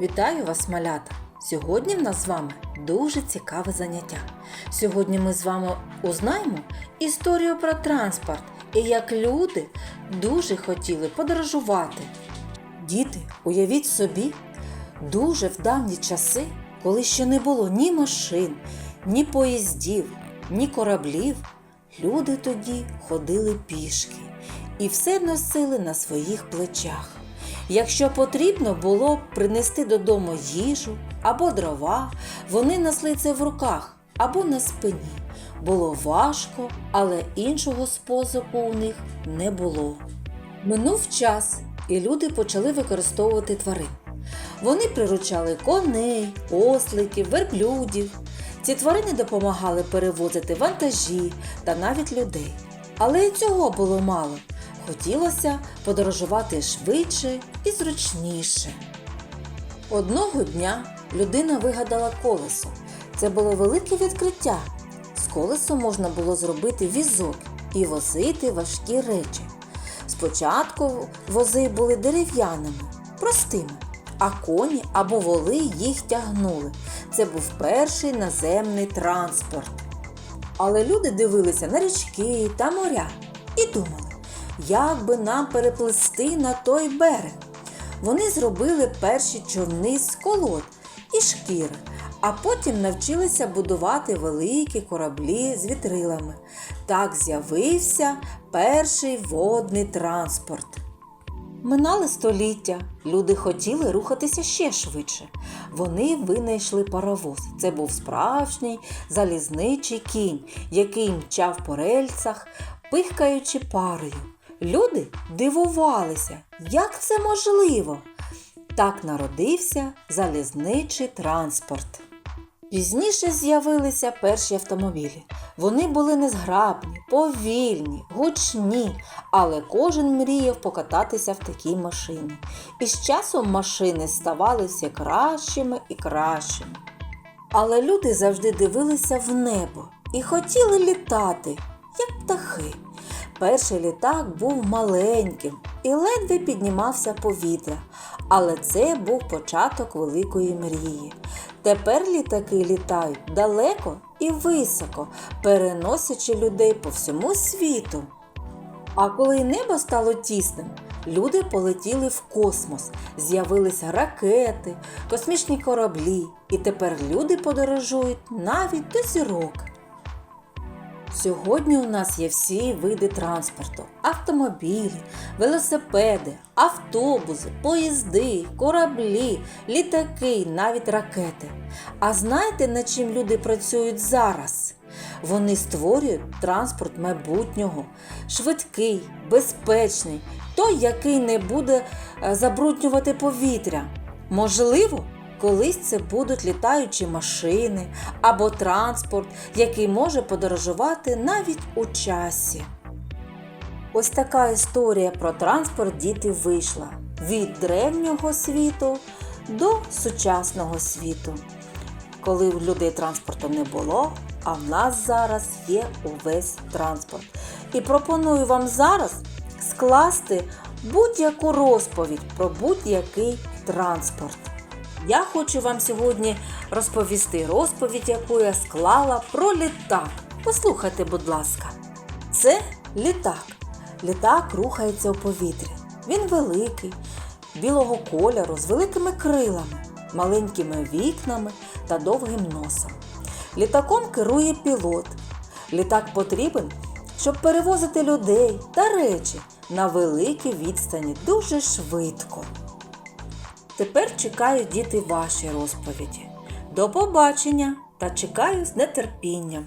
Вітаю вас, малята! Сьогодні в нас з вами дуже цікаве заняття. Сьогодні ми з вами узнаємо історію про транспорт і як люди дуже хотіли подорожувати. Діти, уявіть собі, дуже в давні часи, коли ще не було ні машин, ні поїздів, ні кораблів, люди тоді ходили пішки і все носили на своїх плечах. Якщо потрібно було б принести додому їжу або дрова, вони несли це в руках або на спині. Було важко, але іншого способу у них не було. Минув час, і люди почали використовувати тварин. Вони приручали коней, осликів, верблюдів. Ці тварини допомагали перевозити вантажі та навіть людей. Але і цього було мало. Хотілося подорожувати швидше і зручніше. Одного дня людина вигадала колесо. Це було велике відкриття. З колесом можна було зробити візок і возити важкі речі. Спочатку вози були дерев'яними, простими, а коні або воли їх тягнули. Це був перший наземний транспорт. Але люди дивилися на річки та моря і думали, як би нам переплисти на той берег. Вони зробили перші човни з колод і шкіри, а потім навчилися будувати великі кораблі з вітрилами. Так з'явився перший водний транспорт. Минали століття. Люди хотіли рухатися ще швидше. Вони винайшли паровоз. Це був справжній залізничий кінь, який мчав по рельсах, пихкаючи парою. Люди дивувалися, як це можливо. Так народився залізничий транспорт. Пізніше з'явилися перші автомобілі. Вони були незграбні, повільні, гучні, але кожен мріяв покататися в такій машині. І з часом машини ставали все кращими і кращими. Але люди завжди дивилися в небо і хотіли літати, як птахи. Перший літак був маленьким і ледве піднімався повітря, але це був початок великої мрії. Тепер літаки літають далеко і високо, переносячи людей по всьому світу. А коли небо стало тісним, люди полетіли в космос, з'явилися ракети, космічні кораблі, і тепер люди подорожують навіть до зірок. Сьогодні у нас є всі види транспорту: автомобілі, велосипеди, автобуси, поїзди, кораблі, літаки, навіть ракети. А знаєте, над чим люди працюють зараз? Вони створюють транспорт майбутнього, швидкий, безпечний, той, який не буде е, забруднювати повітря. Можливо, Колись це будуть літаючі машини або транспорт, який може подорожувати навіть у часі. Ось така історія про транспорт діти вийшла від древнього світу до сучасного світу. Коли в людей транспорту не було, а в нас зараз є увесь транспорт. І пропоную вам зараз скласти будь-яку розповідь про будь-який транспорт. Я хочу вам сьогодні розповісти розповідь, яку я склала про літак. Послухайте, будь ласка. Це літак. Літак рухається у повітрі. Він великий, білого кольору, з великими крилами, маленькими вікнами та довгим носом. Літаком керує пілот. Літак потрібен, щоб перевозити людей та речі на великій відстані дуже швидко. Тепер чекаю діти ваші розповіді. До побачення та чекаю з нетерпінням.